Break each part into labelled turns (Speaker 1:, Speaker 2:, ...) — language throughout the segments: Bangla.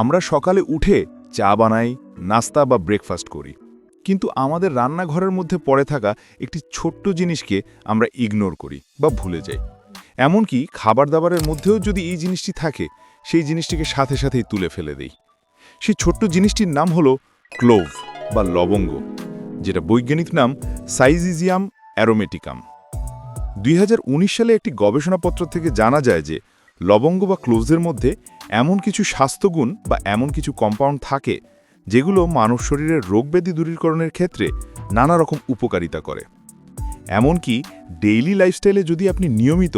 Speaker 1: আমরা সকালে উঠে চা বানাই, নাস্তা বা ব্রেকফাস্ট করি। কিন্তু আমাদের রান্নাঘরের মধ্যে পড়ে থাকা একটি ছোট্ট জিনিসকে আমরা ইগনোর করি বা ভুলে যাই। এমনকি খাবার দাবারের মধ্যেও যদি এই জিনিসটি থাকে, সেই জিনিসটিকে সাথে সাথেই তুলে ফেলে দেই। সেই ছোট্ট জিনিসটির নাম হলো ক্লোভ বা লবঙ্গ, যেটা বৈজ্ঞানিক নাম সাইজিজিয়াম অ্যারোমেটিকাম দুই হাজার উনিশ সালে একটি গবেষণাপত্র থেকে জানা যায় যে লবঙ্গ বা ক্লোভসের মধ্যে এমন কিছু স্বাস্থ্যগুণ বা এমন কিছু কম্পাউন্ড থাকে, যেগুলো মানব শরীরের রোগব্যাধি দূরীকরণের ক্ষেত্রে নানা রকম উপকারিতা করে। এমনকি ডেইলি লাইফস্টাইলে যদি আপনি নিয়মিত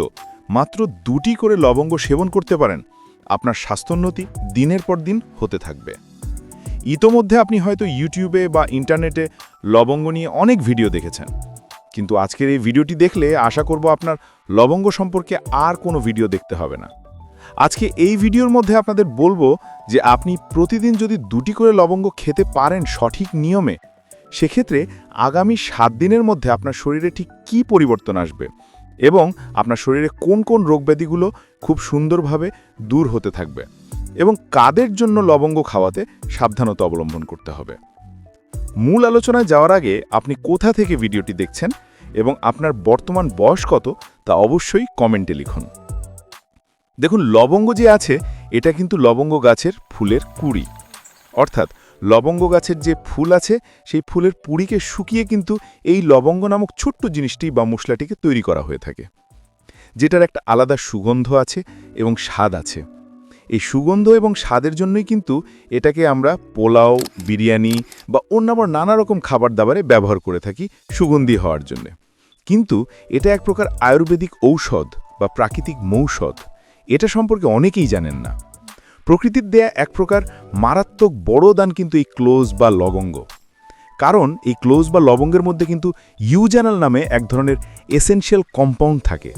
Speaker 1: মাত্র দুটি করে লবঙ্গ সেবন করতে পারেন, আপনার স্বাস্থ্যোন্নতি দিনের পর দিন হতে থাকবে। ইতোমধ্যে আপনি হয়তো ইউটিউবে বা ইন্টারনেটে লবঙ্গ নিয়ে অনেক ভিডিও দেখেছেন। কিন্তু আজকের এই ভিডিওটি দেখলে আশা করব আপনার লবঙ্গ সম্পর্কে আর কোনো ভিডিও দেখতে হবে না। আজকে এই ভিডিওর মধ্যে আপনাদের বলব যে আপনি প্রতিদিন যদি দুটি করে লবঙ্গ খেতে পারেন সঠিক নিয়মে, সেক্ষেত্রে আগামী সাত দিনের মধ্যে আপনার শরীরে ঠিক কী পরিবর্তন আসবে এবং আপনার শরীরে কোন কোন রোগব্যাধিগুলো খুব সুন্দরভাবে দূর হতে থাকবে এবং কাদের জন্য লবঙ্গ খাওয়াতে সাবধানতা অবলম্বন করতে হবে। মূল আলোচনায় যাওয়ার আগে আপনি কোথা থেকে ভিডিওটি দেখছেন এবং আপনার বর্তমান বয়স কত তা অবশ্যই কমেন্টে লিখুন। দেখুন, লবঙ্গ যে আছে, এটা কিন্তু লবঙ্গ গাছের ফুলের কুড়ি। অর্থাৎ, লবঙ্গ গাছের যে ফুল আছে, সেই ফুলের পুড়িকে শুকিয়ে কিন্তু এই লবঙ্গ নামক ছোট্ট জিনিসটি বা মশলাটিকে তৈরি করা হয়ে থাকে। যেটার একটা আলাদা সুগন্ধ আছে এবং স্বাদ আছে। এই সুগন্ধ এবং স্বাদের জন্যই কিন্তু এটাকে আমরা পোলাও, বিরিয়ানি বা অন্য আবার নানা রকম খাবার দাবারে ব্যবহার করে থাকি সুগন্ধি হওয়ার জন্য। কিন্তু এটা এক প্রকার আয়ুর্বেদিক ঔষধ বা প্রাকৃতিক মৌষধ। এটা সম্পর্কে অনেকেই জানেন না। প্রকৃতির দেয়া এক প্রকার মারাত্মক বড় দান কিন্তু এই ক্লোজ বা লবঙ্গ। কারণ এই ক্লোজ বা লবঙ্গের মধ্যে কিন্তু ইউজানাল নামে এক ধরনের এসেনশিয়াল কম্পাউন্ড থাকে,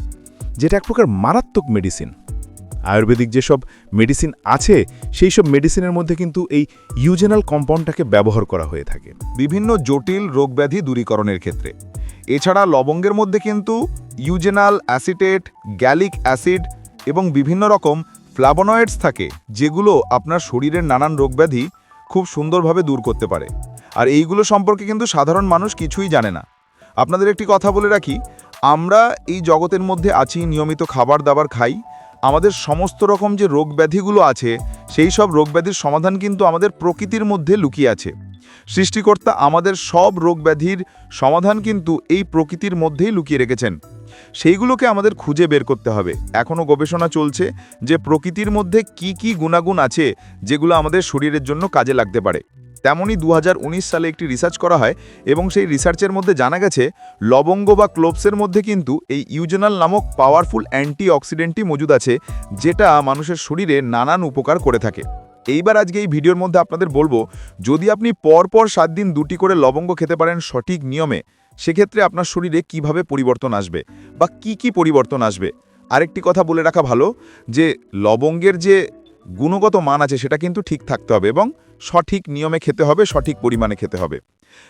Speaker 1: যেটা এক প্রকার মারাত্মক মেডিসিন। আয়ুর্বেদিক যেসব মেডিসিন আছে সেই সব মেডিসিনের মধ্যে কিন্তু এই ইউজেনাল কম্পাউন্ডটাকে ব্যবহার করা হয়ে থাকে।
Speaker 2: বিভিন্ন জটিল রোগব্যাধি দূরীকরণের ক্ষেত্রে। এছাড়া লবঙ্গের মধ্যে কিন্তু ইউজেনাল অ্যাসিটেট গ্যালিক অ্যাসিড এবং বিভিন্ন রকম ফ্লাবোনয়েডস থাকে, যেগুলো আপনার শরীরের নানান রোগব্যাধি খুব সুন্দরভাবে দূর করতে পারে। আর এইগুলো সম্পর্কে কিন্তু সাধারণ মানুষ কিছুই জানে না। আপনাদের একটি কথা বলে রাখি, আমরা এই জগতের মধ্যে আছি, নিয়মিত খাবার দাবার খাই আমাদের সমস্ত রকম যে রোগ ব্যাধিগুলো আছে, সেই সব রোগ ব্যাধির সমাধান কিন্তু আমাদের প্রকৃতির মধ্যে লুকিয়ে আছে। সৃষ্টিকর্তা আমাদের সব রোগ ব্যাধির সমাধান কিন্তু এই প্রকৃতির মধ্যেই লুকিয়ে রেখেছেন। সেইগুলোকে আমাদের খুঁজে বের করতে হবে। এখনও গবেষণা চলছে যে প্রকৃতির মধ্যে কি কি গুণাগুণ আছে যেগুলো আমাদের শরীরের জন্য কাজে লাগতে পারে। তেমনই দু হাজার উনিশ সালে একটি রিসার্চ করা হয় এবং সেই রিসার্চের মধ্যে জানা গেছে, লবঙ্গ বা ক্লোপসের মধ্যে কিন্তু এই ইউজেনাল নামক পাওয়ারফুল অ্যান্টি অক্সিডেন্টই মজুদ আছে, যেটা মানুষের শরীরে নানান উপকার করে থাকে। এইবার আজকে এই ভিডিওর মধ্যে আপনাদের বলব, যদি আপনি পরপর সাত দিন দুটি করে লবঙ্গ খেতে পারেন সঠিক নিয়মে, সেক্ষেত্রে আপনার শরীরে কীভাবে পরিবর্তন আসবে বা কি কি পরিবর্তন আসবে? আরেকটি কথা বলে রাখা ভালো যে, লবঙ্গের যে গুণগত মান আছে সেটা কিন্তু ঠিক থাকতে হবে এবং সঠিক নিয়মে খেতে হবে, সঠিক পরিমাণে খেতে হবে।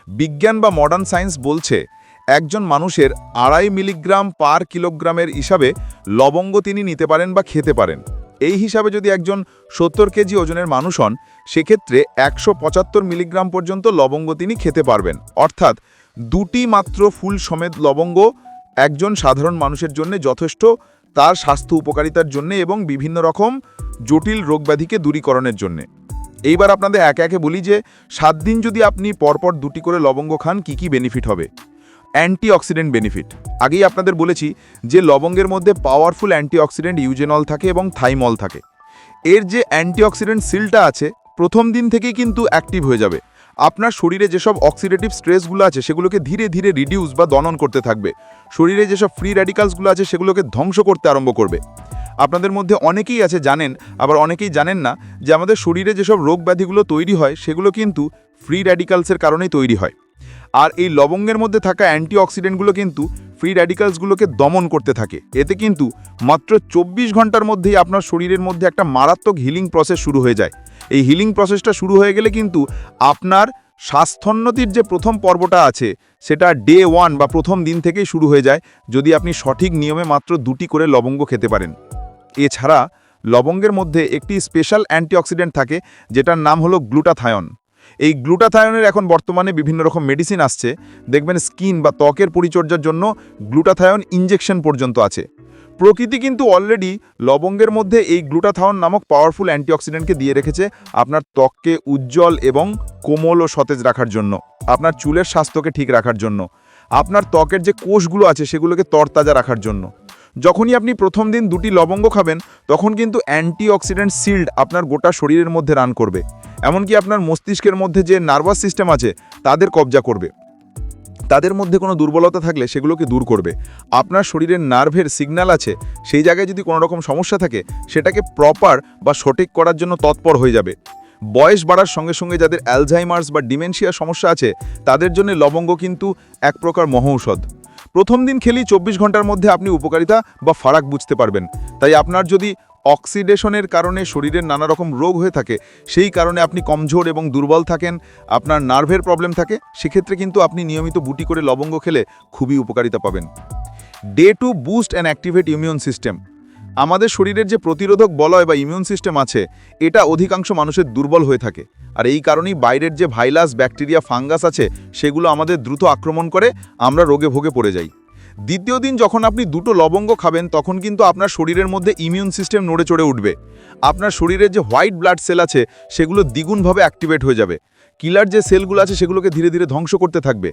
Speaker 2: বিজ্ঞান বা মডার্ন সায়েন্স বলছে, একজন মানুষের আড়াই মিলিগ্রাম পার কিলোগ্রামের হিসাবে লবঙ্গ তিনি নিতে পারেন বা খেতে পারেন। এই হিসাবে যদি একজন সত্তর কেজি ওজনের মানুষ হন, সেক্ষেত্রে একশো পঁচাত্তর মিলিগ্রাম পর্যন্ত লবঙ্গ তিনি খেতে পারবেন। অর্থাৎ দুটি মাত্র ফুল সমেত লবঙ্গ একজন সাধারণ মানুষের জন্য যথেষ্ট, তার স্বাস্থ্য উপকারিতার জন্য এবং বিভিন্ন রকম জটিল রোগব্যাধিকে দূরীকরণের জন্যে। এইবার আপনাদের একে একে বলি যে, সাত দিন যদি আপনি পরপর দুটি করে লবঙ্গ খান, কি কি বেনিফিট হবে? অ্যান্টিঅক্সিডেন্ট বেনিফিট আগেই আপনাদের বলেছি যে, লবঙ্গের মধ্যে পাওয়ারফুল অ্যান্টিঅক্সিডেন্ট ইউজেনল থাকে এবং থাইমল থাকে। এর যে অ্যান্টিঅক্সিডেন্ট সিলটা আছে, প্রথম দিন থেকেই কিন্তু অ্যাক্টিভ হয়ে যাবে। আপনার শরীরে যেসব অক্সিডেটিভ স্ট্রেসগুলো আছে, সেগুলোকে ধীরে ধীরে রিডিউস বা দনন করতে থাকবে। শরীরে যেসব ফ্রি র্যাডিকালসগুলো আছে, সেগুলোকে ধ্বংস করতে আরম্ভ করবে। আপনাদের মধ্যে অনেকেই আছে জানেন, আবার অনেকেই জানেন না, যে আমাদের শরীরে যেসব রোগ ব্যাধিগুলো তৈরি হয়, সেগুলো কিন্তু ফ্রি র্যাডিকালসের কারণেই তৈরি হয়। আর এই লবঙ্গের মধ্যে থাকা অ্যান্টিঅক্সিডেন্টগুলো কিন্তু ফ্রি র্যাডিকালসগুলোকে দমন করতে থাকে। এতে কিন্তু মাত্র চব্বিশ ঘণ্টার মধ্যেই আপনার শরীরের মধ্যে একটা মারাত্মক হিলিং প্রসেস শুরু হয়ে যায়। এই হিলিং প্রসেসটা শুরু হয়ে গেলে কিন্তু আপনার স্বাস্থ্যোন্নতির যে প্রথম পর্বটা আছে, সেটা ডে ওয়ান বা প্রথম দিন থেকেই শুরু হয়ে যায়, যদি আপনি সঠিক নিয়মে মাত্র দুটি করে লবঙ্গ খেতে পারেন। এছাড়া লবঙ্গের মধ্যে একটি স্পেশাল অ্যান্টিঅক্সিডেন্ট থাকে, যেটার নাম হলো গ্লুটাথায়ন। এই গ্লুটাথায়নের এখন বর্তমানে বিভিন্ন রকম মেডিসিন আসছে। দেখবেন স্কিন বা ত্বকের পরিচর্যার জন্য গ্লুটাথায়ন ইঞ্জেকশন পর্যন্ত আছে। প্রকৃতি কিন্তু অলরেডি লবঙ্গের মধ্যে এই গ্লুটাথায়ন নামক পাওয়ারফুল অ্যান্টিঅক্সিডেন্টকে দিয়ে রেখেছে আপনার ত্বককে উজ্জ্বল এবং কোমল ও সতেজ রাখার জন্য, আপনার চুলের স্বাস্থ্যকে ঠিক রাখার জন্য, আপনার ত্বকের যে কোষগুলো আছে সেগুলোকে তরতাজা রাখার জন্য। যখনই আপনি প্রথম দিন দুটি লবঙ্গ খাবেন, তখন কিন্তু অ্যান্টিঅক্সিডেন্ট সিল্ড আপনার গোটা শরীরের মধ্যে রান করবে। এমনকি আপনার মস্তিষ্কের মধ্যে যে নার্ভাস সিস্টেম আছে, তাদের কবজা করবে। তাদের মধ্যে কোনো দুর্বলতা থাকলে সেগুলোকে দূর করবে। আপনার শরীরের নার্ভের সিগন্যাল আছে, সেই জায়গায় যদি কোনো রকম সমস্যা থাকে, সেটাকে প্রপার বা সঠিক করার জন্য তৎপর হয়ে যাবে। বয়স বাড়ার সঙ্গে সঙ্গে যাদের অ্যালঝাইমার্স বা ডিমেনশিয়া সমস্যা আছে, তাদের জন্য লবঙ্গ কিন্তু এক প্রকার মহৌষধ। প্রথম দিন খেলি চব্বিশ ঘণ্টার মধ্যে আপনি উপকারিতা বা ফারাক বুঝতে পারবেন। তাই আপনার যদি অক্সিডেশনের কারণে শরীরের নানা রকম রোগ হয়ে থাকে, সেই কারণে আপনি কমজোর এবং দুর্বল থাকেন, আপনার নার্ভের প্রবলেম থাকে, সেক্ষেত্রে কিন্তু আপনি নিয়মিত বুটি করে লবঙ্গ খেলে খুবই উপকারিতা পাবেন। Day two boost and activate immune system. আমাদের শরীরের যে প্রতিরোধক বলয় বা ইমিউন সিস্টেম আছে, এটা অধিকাংশ মানুষের দুর্বল হয়ে থাকে। আর এই কারণেই বাইরের যে ভাইরাস, ব্যাকটেরিয়া, ফাঙ্গাস আছে, সেগুলো আমাদের দ্রুত আক্রমণ করে আমরা রোগে ভোগে পড়ে যাই। দ্বিতীয় দিন যখন আপনি দুটো লবঙ্গ খাবেন, তখন কিন্তু আপনার শরীরের মধ্যে ইমিউন সিস্টেম নড়ে চড়ে উঠবে। আপনার শরীরের যে হোয়াইট ব্লাড সেল আছে, সেগুলো দ্বিগুণভাবে অ্যাক্টিভেট হয়ে যাবে। কিলার যে সেলগুলো আছে সেগুলোকে ধীরে ধীরে ধ্বংস করতে থাকবে।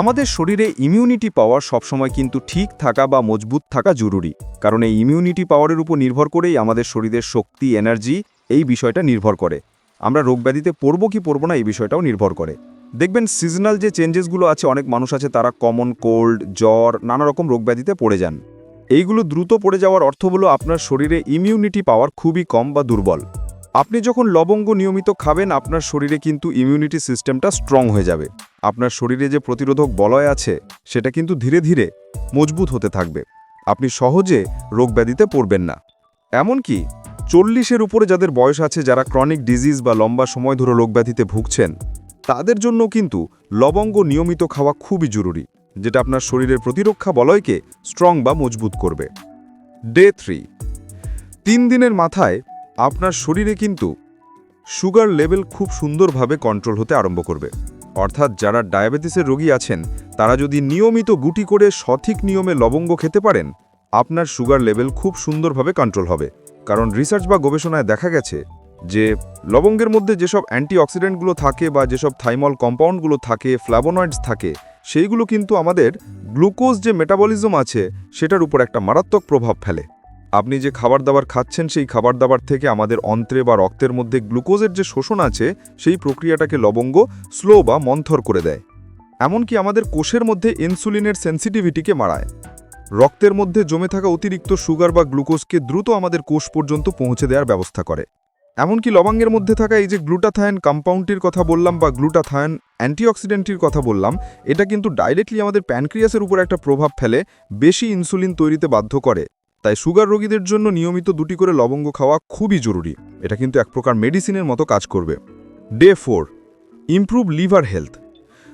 Speaker 3: আমাদের শরীরে ইমিউনিটি পাওয়ার সবসময় কিন্তু ঠিক থাকা বা মজবুত থাকা জরুরি। কারণ এই ইমিউনিটি পাওয়ারের উপর নির্ভর করেই আমাদের শরীরের শক্তি এনার্জি এই বিষয়টা নির্ভর করে। আমরা রোগব্যাধিতে পড়ব কি পড়ব না এই বিষয়টাও নির্ভর করে। দেখবেন সিজনাল যে চেঞ্জেসগুলো আছে, অনেক মানুষ আছে তারা কমন কোল্ড জ্বর, নানা রকম রোগব্যাধিতে পড়ে যান। এইগুলো দ্রুত পড়ে যাওয়ার অর্থ হলো আপনার শরীরে ইমিউনিটি পাওয়ার খুবই কম বা দুর্বল। আপনি যখন লবঙ্গ নিয়মিত খাবেন, আপনার শরীরে কিন্তু ইমিউনিটি সিস্টেমটা স্ট্রং হয়ে যাবে। আপনার শরীরে যে প্রতিরোধক বলয় আছে, সেটা কিন্তু ধীরে ধীরে মজবুত হতে থাকবে। আপনি সহজে রোগব্যাধিতে পড়বেন না। এমনকি চল্লিশের উপরে যাদের বয়স আছে, যারা ক্রনিক ডিজিজ বা লম্বা সময় ধরে রোগব্যাধিতে ভুগছেন, তাদের জন্য কিন্তু লবঙ্গ নিয়মিত খাওয়া খুবই জরুরি, যেটা আপনার শরীরের প্রতিরক্ষা বলয়কে স্ট্রং বা মজবুত করবে। ডে থ্রি তিন দিনের মাথায় আপনার শরীরে কিন্তু সুগার লেভেল খুব সুন্দরভাবে কন্ট্রোল হতে আরম্ভ করবে। অর্থাৎ যারা ডায়াবেটিসের রোগী আছেন, তারা যদি নিয়মিত গুটি করে সঠিক নিয়মে লবঙ্গ খেতে পারেন, আপনার সুগার লেভেল খুব সুন্দরভাবে কন্ট্রোল হবে। কারণ রিসার্চ বা গবেষণায় দেখা গেছে যে, লবঙ্গের মধ্যে যেসব অ্যান্টিঅক্সিডেন্টগুলো থাকে বা যেসব থাইমল কম্পাউন্ডগুলো থাকে ফ্ল্যাবোনয়েডস থাকে, সেইগুলো কিন্তু আমাদের গ্লুকোজ যে মেটাবলিজম আছে, সেটার উপর একটা মারাত্মক প্রভাব ফেলে। আপনি যে খাবার দাবার খাচ্ছেন, সেই খাবার দাবার থেকে আমাদের অন্ত্রে বা রক্তের মধ্যে গ্লুকোজের যে শোষণ আছে, সেই প্রক্রিয়াটাকে লবঙ্গ, স্লো বা মন্থর করে দেয়। এমনকি আমাদের কোষের মধ্যে ইনসুলিনের সেন্সিটিভিটিকে মারায় রক্তের মধ্যে জমে থাকা অতিরিক্ত সুগার বা গ্লুকোজকে দ্রুত আমাদের কোষ পর্যন্ত পৌঁছে দেওয়ার ব্যবস্থা করে। এমনকি লবঙ্গের মধ্যে থাকা এই যে গ্লুটাথায়ন কম্পাউন্ডটির কথা বললাম বা গ্লুটাথায়ন অ্যান্টিঅক্সিডেন্টটির কথা বললাম, এটা কিন্তু ডাইরেক্টলি আমাদের প্যানক্রিয়াসের উপর একটা প্রভাব ফেলে, বেশি ইনসুলিন তৈরিতে বাধ্য করে। তাই সুগার রোগীদের জন্য নিয়মিত দুটি করে লবঙ্গ খাওয়া খুবই জরুরি। এটা কিন্তু এক প্রকার মেডিসিনের মতো কাজ করবে। Day four improve liver health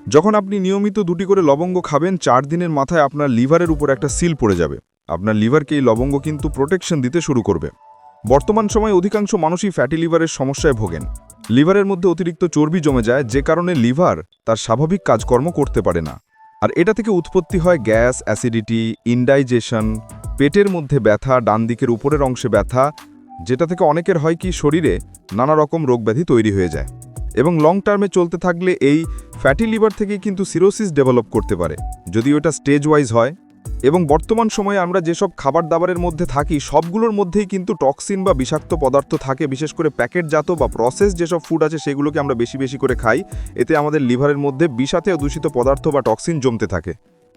Speaker 3: যখন আপনি নিয়মিত দুটি করে লবঙ্গ খাবেন, চার দিনের মাথায় আপনার লিভারের উপর একটা সিল পড়ে যাবে। আপনার লিভারকে এই লবঙ্গ কিন্তু প্রোটেকশন দিতে শুরু করবে। বর্তমান সময়ে অধিকাংশ মানুষই ফ্যাটি লিভারের সমস্যায় ভোগেন। লিভারের মধ্যে অতিরিক্ত চর্বি জমে যায়, যে কারণে লিভার তার স্বাভাবিক কাজকর্ম করতে পারে না। আর এটা থেকে উৎপত্তি হয় গ্যাস, অ্যাসিডিটি ইনডাইজেশন পেটের মধ্যে ব্যথা, ডান দিকের উপরের অংশে ব্যথা, যেটা থেকে অনেকের হয় কি শরীরে নানা রকম রোগব্যাধি তৈরি হয়ে যায় এবং লং টার্মে চলতে থাকলে এই ফ্যাটি লিভার থেকেই কিন্তু সিরোসিস ডেভেলপ করতে পারে যদি ওটা স্টেজ ওয়াইজ হয়। এবং বর্তমান সময়ে আমরা যেসব খাবার দাবারের মধ্যে থাকি, সবগুলোর মধ্যেই কিন্তু টক্সিন বা বিষাক্ত পদার্থ থাকে, বিশেষ করে প্যাকেটজাত বা প্রসেস যেসব ফুড আছে, সেগুলোকে আমরা বেশি বেশি করে খাই। এতে আমাদের লিভারের মধ্যে বিষাতে দূষিত পদার্থ বা টক্সিন জমতে থাকে,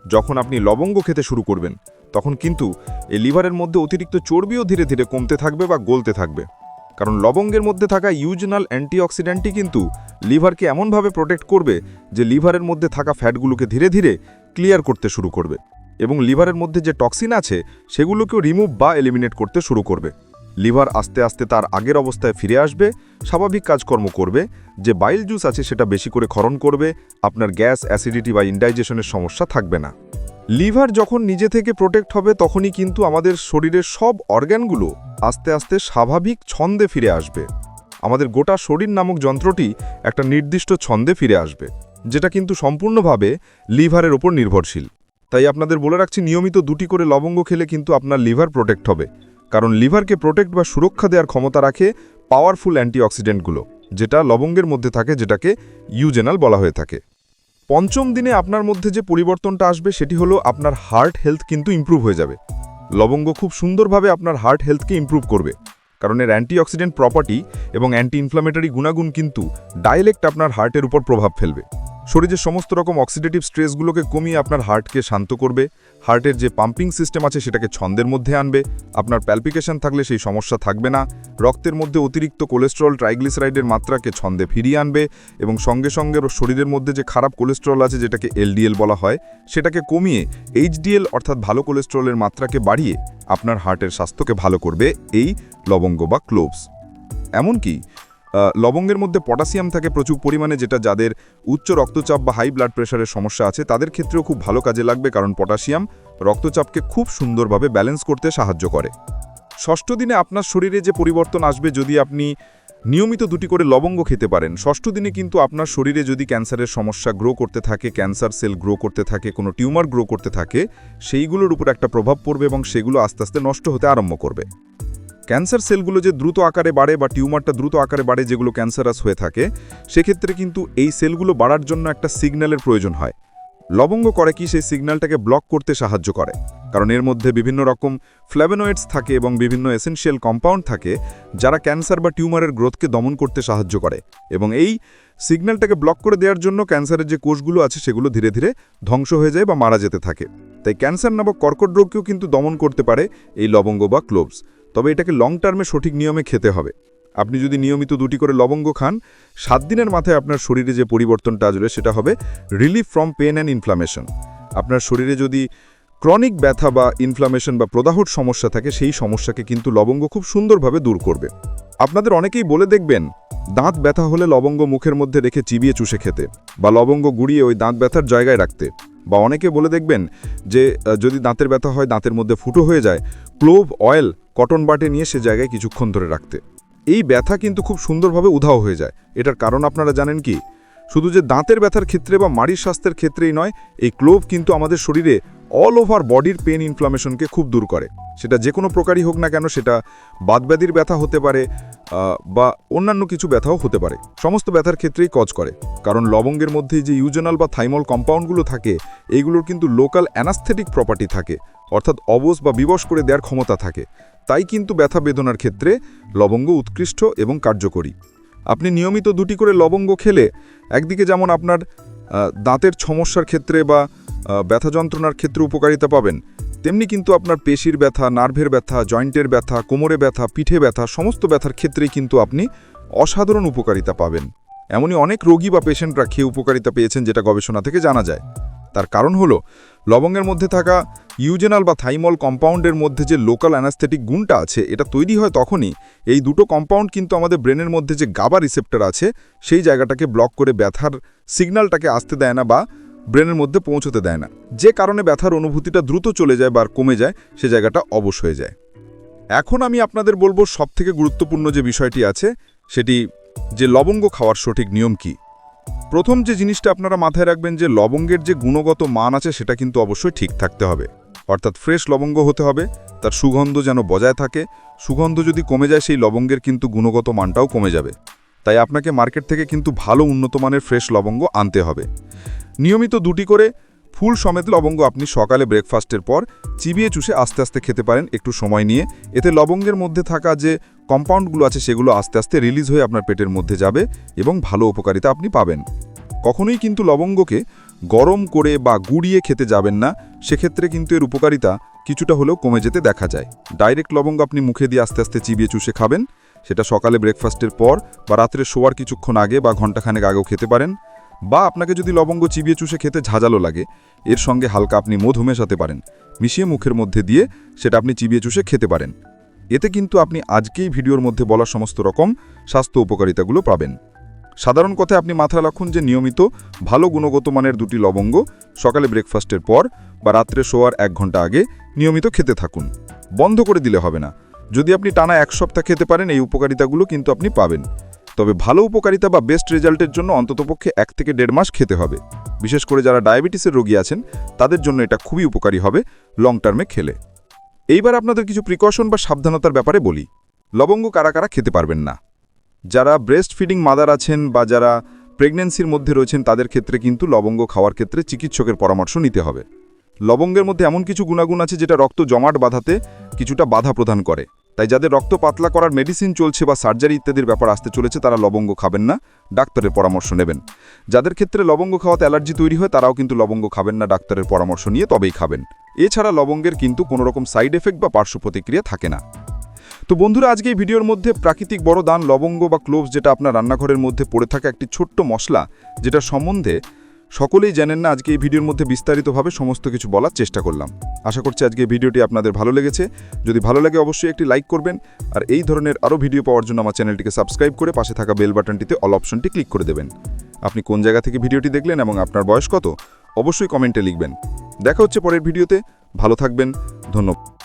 Speaker 3: যখন আপনি লবঙ্গ খেতে শুরু করবেন। তখন কিন্তু এই লিভারের মধ্যে অতিরিক্ত চর্বিও ধীরে ধীরে কমতে থাকবে বা গলতে থাকবে। কারণ লবঙ্গের মধ্যে থাকা ইউজনাল অ্যান্টিঅক্সিডেন্টই কিন্তু লিভারকে এমনভাবে প্রোটেক্ট করবে যে লিভারের মধ্যে থাকা ফ্যাটগুলোকে ধীরে ধীরে ক্লিয়ার করতে শুরু করবে এবং লিভারের মধ্যে যে টক্সিন আছে সেগুলোকেও রিমুভ বা এলিমিনেট করতে শুরু করবে। লিভার আস্তে আস্তে তার আগের অবস্থায় ফিরে আসবে, স্বাভাবিক কাজকর্ম করবে, যে বাইল জুস আছে সেটা বেশি করে ক্ষরণ করবে, আপনার গ্যাস, অ্যাসিডিটি বা ইনডাইজেশনের সমস্যা থাকবে না। লিভার যখন নিজে থেকে প্রোটেক্ট হবে, তখনই কিন্তু আমাদের শরীরের সব অর্গ্যানগুলো আস্তে আস্তে স্বাভাবিক ছন্দে ফিরে আসবে। আমাদের গোটা শরীর নামক যন্ত্রটি একটা নির্দিষ্ট ছন্দে ফিরে আসবে, যেটা কিন্তু সম্পূর্ণভাবে লিভারের ওপর নির্ভরশীল। তাই আপনাদের বলে রাখছি, নিয়মিত দুটি করে লবঙ্গ খেলে কিন্তু আপনার লিভার প্রোটেক্ট হবে। কারণ লিভারকে প্রোটেক্ট বা সুরক্ষা দেওয়ার ক্ষমতা রাখে পাওয়ারফুল অ্যান্টিঅক্সিডেন্টগুলো, যেটা লবঙ্গের মধ্যে থাকে, যেটাকে ইউজেনাল বলা হয়ে থাকে। পঞ্চম দিনে আপনার মধ্যে যে পরিবর্তনটা আসবে সেটি হলো আপনার হার্ট হেলথ কিন্তু ইম্প্রুভ হয়ে যাবে। লবঙ্গ খুব সুন্দরভাবে আপনার হার্ট হেলথকে ইম্প্রুভ করবে। কারণ এর অ্যান্টিঅক্সিডেন্ট প্রপার্টি এবং অ্যান্টি ইনফ্লামেটারি গুণাগুণ কিন্তু ডাইরেক্ট আপনার হার্টের উপর প্রভাব ফেলবে। শরীরের সমস্ত রকম অক্সিডেটিভ স্ট্রেসগুলোকে কমিয়ে আপনার হার্টকে শান্ত করবে। হার্টের যে পাম্পিং সিস্টেম আছে সেটাকে ছন্দের মধ্যে আনবে। আপনার প্যালপিকেশন থাকলে সেই সমস্যা থাকবে না। রক্তের মধ্যে অতিরিক্ত কোলেস্ট্রল ট্রাইগ্লিসারাইডের মাত্রাকে ছন্দে ফিরিয়ে আনবে এবং সঙ্গে সঙ্গে শরীরের মধ্যে যে খারাপ কোলেস্ট্রল আছে যেটাকে এলডিএল বলা হয়, সেটাকে কমিয়ে এইচডিএল অর্থাৎ ভালো কোলেস্ট্রলের মাত্রাকে বাড়িয়ে আপনার হার্টের স্বাস্থ্যকে ভালো করবে এই লবঙ্গ বা ক্লোভস এমনকি লবঙ্গের মধ্যে পটাশিয়াম থাকে প্রচুর পরিমাণে, যেটা যাদের উচ্চ রক্তচাপ বা হাই ব্লাড প্রেশারের সমস্যা আছে, তাদের ক্ষেত্রেও খুব ভালো কাজে লাগবে কারণ পটাশিয়াম রক্তচাপকে খুব সুন্দরভাবে ব্যালেন্স করতে সাহায্য করে। ষষ্ঠ দিনে আপনার শরীরে যে পরিবর্তন আসবে, যদি আপনি নিয়মিত দুটি করে লবঙ্গ খেতে পারেন, ষষ্ঠ দিনে কিন্তু আপনার শরীরে যদি ক্যান্সারের সমস্যা গ্রো করতে থাকে ক্যান্সার সেল গ্রো করতে থাকে, কোনো টিউমার গ্রো করতে থাকে, সেইগুলোর উপর একটা প্রভাব পড়বে এবং সেগুলো আস্তে আস্তে নষ্ট হতে আরম্ভ করবে। ক্যান্সার সেলগুলো যে দ্রুত আকারে বাড়ে বা টিউমারটা দ্রুত আকারে বাড়ে যেগুলো ক্যান্সারাস হয়ে থাকে, সেক্ষেত্রে কিন্তু এই সেলগুলো বাড়ার জন্য একটা সিগন্যালের প্রয়োজন হয়। লবঙ্গ করে কি সেই সিগন্যালটাকে ব্লক করতে সাহায্য করে? কারণ এর মধ্যে বিভিন্ন রকম ফ্ল্যাভেনয়েডস থাকে এবং বিভিন্ন এসেনশিয়াল কম্পাউন্ড থাকে যারা ক্যান্সার বা টিউমারের গ্রোথকে দমন করতে সাহায্য করে। এবং এই সিগন্যালটাকে ব্লক করে দেওয়ার জন্য ক্যান্সারের যে কোষগুলো আছে সেগুলো ধীরে ধীরে ধ্বংস হয়ে যায় বা মারা যেতে থাকে। তাই ক্যান্সার নামক কর্কট রোগকেও কিন্তু দমন করতে পারে এই লবঙ্গ বা ক্লোভস। তবে এটাকে লং টার্মে সঠিক নিয়মে খেতে হবে। আপনি যদি নিয়মিত দুটি করে লবঙ্গ খান, সাত দিনের মাথায় আপনার শরীরে যে পরিবর্তনটা আসবে সেটা হবে relief from pain and inflammation আপনার শরীরে যদি ক্রনিক ব্যথা বা ইনফ্লামেশন বা প্রদাহর সমস্যা থাকে, সেই সমস্যাকে কিন্তু লবঙ্গ খুব সুন্দরভাবে দূর করবে। আপনাদের অনেকেই বলে দেখবেন, দাঁত ব্যথা হলে লবঙ্গ মুখের মধ্যে রেখে চিবিয়ে চুষে খেতে বা লবঙ্গ গুড়িয়ে ওই দাঁত ব্যথার জায়গায় রাখতে। বা অনেকে বলে দেখবেন যে যদি দাঁতের ব্যথা হয়, দাঁতের মধ্যে ফুটো হয়ে যায়, ক্লোভ অয়েল কটন বাটে নিয়ে সে জায়গায় কিছুক্ষণ ধরে রাখতে। এই ব্যথা কিন্তু খুব সুন্দরভাবে উধাও হয়ে যায়। এটার কারণ আপনারা জানেন কি? শুধু যে দাঁতের ব্যথার ক্ষেত্রে বা মাড়ির স্বাস্থ্যের ক্ষেত্রেই নয়, এই ক্লোভ কিন্তু আমাদের শরীরে অল ওভার বডির পেন ইনফ্লামেশনকে খুব দূর করে। সেটা যে কোনো প্রকারই হোক না কেন, সেটা বাদব্যাধির ব্যথা হতে পারে বা অন্যান্য কিছু ব্যথাও হতে পারে। সমস্ত ব্যথার ক্ষেত্রেই কজ করে। কারণ লবঙ্গের মধ্যে যে ইউজেনাল বা থাইমল কম্পাউন্ডগুলো থাকে, এইগুলোর কিন্তু লোকাল অ্যানাস্থেটিক প্রপার্টি থাকে। অর্থাৎ অবস বা বিবশ করে দেওয়ার ক্ষমতা থাকে। তাই কিন্তু ব্যথা বেদনার ক্ষেত্রে লবঙ্গ উৎকৃষ্ট এবং কার্যকরী। আপনি নিয়মিত দুটি করে লবঙ্গ খেলে, একদিকে যেমন আপনার দাঁতের সমস্যার ক্ষেত্রে বা ব্যথা যন্ত্রণার ক্ষেত্রে উপকারিতা পাবেন। তেমনি কিন্তু আপনার পেশির ব্যথা, নার্ভের ব্যথা, জয়েন্টের ব্যথা, কোমরে ব্যথা, পিঠে ব্যথা, সমস্ত ব্যথার ক্ষেত্রেই কিন্তু আপনি অসাধারণ উপকারিতা পাবেন। এমনই অনেক রোগী বা পেশেন্টরা খেয়ে উপকারিতা পেয়েছেন যেটা গবেষণা থেকে জানা যায়। তার কারণ হলো, লবঙ্গের মধ্যে থাকা ইউজেনাল বা থাইমল কম্পাউন্ডের মধ্যে যে লোকাল অ্যানাস্থেটিক গুণটা আছে, এটা তৈরি হয় তখনই এই দুটো কম্পাউন্ড কিন্তু আমাদের ব্রেনের মধ্যে যে গাবা রিসেপ্টার আছে, সেই জায়গাটাকে ব্লক করে ব্যথার সিগন্যালটাকে আসতে দেয় না বা ব্রেনের মধ্যে পৌঁছতে দেয় না। যে কারণে ব্যথার অনুভূতিটা দ্রুত চলে যায় বা কমে যায়, সে জায়গাটা অবশ হয়ে যায়। এখন আমি আপনাদের বলব সবথেকে গুরুত্বপূর্ণ যে বিষয়টি আছে, সেটি যে লবঙ্গ খাওয়ার সঠিক নিয়ম কি। প্রথম যে জিনিসটা আপনারা মাথায় রাখবেন যে লবঙ্গের যে গুণগত মান আছে, সেটা কিন্তু অবশ্যই ঠিক থাকতে হবে। অর্থাৎ ফ্রেশ লবঙ্গ হতে হবে, তার সুগন্ধ যেন বজায় থাকে। সুগন্ধ যদি কমে যায়, সেই লবঙ্গের কিন্তু গুণগত মানটাও কমে যাবে। তাই আপনাকে মার্কেট থেকে কিন্তু ভালো উন্নত মানের ফ্রেশ লবঙ্গ আনতে হবে। নিয়মিত দুটি করে ফুল সমেত লবঙ্গ আপনি সকালে ব্রেকফাস্টের পর চিবিয়ে চুষে আস্তে আস্তে খেতে পারেন একটু সময় নিয়ে। এতে লবঙ্গের মধ্যে থাকা যে কম্পাউন্ডগুলো আছে সেগুলো আস্তে আস্তে রিলিজ হয়ে আপনার পেটের মধ্যে যাবে এবং ভালো উপকারিতা আপনি পাবেন। কখনোই কিন্তু লবঙ্গকে গরম করে বা গুড়িয়ে খেতে যাবেন না, সেক্ষেত্রে কিন্তু এর উপকারিতা কিছুটা হলেও কমে যেতে দেখা যায়। ডাইরেক্ট লবঙ্গ আপনি মুখে দিয়ে আস্তে আস্তে চিবিয়ে চুষে খাবেন, সেটা সকালে ব্রেকফাস্টের পর বা রাত্রে শোয়ার কিছুক্ষণ আগে বা ঘন্টাখানেক আগেও খেতে পারেন। বা আপনাকে যদি লবঙ্গ চিবিয়ে চুষে খেতে ঝাঁঝালো লাগে, এর সঙ্গে হালকা আপনি মধু মেশাতে পারেন। মিশিয়ে মুখের মধ্যে দিয়ে সেটা আপনি চিবিয়ে চুষে খেতে পারেন। এতে কিন্তু আপনি আজকেই ভিডিওর মধ্যে বলা সমস্ত রকম স্বাস্থ্য উপকারিতাগুলো পাবেন। সাধারণ কথায় আপনি মাথায় রাখুন যে নিয়মিত ভালো গুণগত মানের দুটি লবঙ্গ সকালে ব্রেকফাস্টের পর বা রাত্রে শোয়ার এক ঘণ্টা আগে নিয়মিত খেতে থাকুন। বন্ধ করে দিলে হবে না। যদি আপনি টানা এক সপ্তাহ খেতে পারেন, এই উপকারিতাগুলো কিন্তু আপনি পাবেন। তবে ভালো উপকারিতা বা বেস্ট রেজাল্টের জন্য অন্ততপক্ষে এক থেকে দেড় মাস খেতে হবে। বিশেষ করে যারা ডায়াবেটিসের রোগী আছেন, তাদের জন্য এটা খুবই উপকারী হবে লং টার্মে খেলে। এইবার আপনাদের কিছু প্রিকশন বা সাবধানতার ব্যাপারে বলি। লবঙ্গ কারা কারা খেতে পারবেন না। যারা ব্রেস্ট ফিডিং মাদার আছেন বা যারা প্রেগন্যান্সির মধ্যে রয়েছেন, তাদের ক্ষেত্রে কিন্তু লবঙ্গ খাওয়ার ক্ষেত্রে চিকিৎসকের পরামর্শ নিতে হবে। লবঙ্গের মধ্যে এমন কিছু গুণাগুণ আছে, যেটা রক্ত জমাট বাঁধাতে কিছুটা বাধা প্রদান করে। তাই যাদের রক্ত পাতলা করার মেডিসিন চলছে বা সার্জারি ইত্যাদির ব্যাপার আসতে চলেছে, তারা লবঙ্গ খাবেন না, ডাক্তারের পরামর্শ নেবেন। যাদের ক্ষেত্রে লবঙ্গ খাওয়াতে অ্যালার্জি তৈরি হয়, তারাও কিন্তু লবঙ্গ খাবেন না, ডাক্তারের পরামর্শ নিয়ে তবেই খাবেন। এছাড়া লবঙ্গের কিন্তু কোনো রকম সাইড এফেক্ট বা পার্শ্ব প্রতিক্রিয়া থাকে না। তো বন্ধুরা, আজকে এই ভিডিওর মধ্যে প্রাকৃতিক বড় দান, লবঙ্গ বা ক্লোভস যেটা আপনার রান্নাঘরের মধ্যে পড়ে থাকা একটি ছোট্ট মশলা যেটা সম্বন্ধে সকলেই জানেন না, আজকে এই ভিডিওর মধ্যে বিস্তারিতভাবে সমস্ত কিছু বলার চেষ্টা করলাম। আশা করছি আজকে ভিডিওটি আপনাদের ভালো লেগেছে। যদি ভালো লাগে অবশ্যই একটি লাইক করবেন, আর এই ধরনের আরও ভিডিও পাওয়ার জন্য আমার চ্যানেলটিকে সাবস্ক্রাইব করে পাশে থাকা বেল বাটনটিতে অল অপশনটি ক্লিক করে দেবেন। আপনি কোন জায়গা থেকে ভিডিওটি দেখলেন এবং আপনার বয়স কত, অবশ্যই কমেন্টে লিখবেন। দেখা হচ্ছে পরের ভিডিওতে। ভালো থাকবেন। ধন্যবাদ।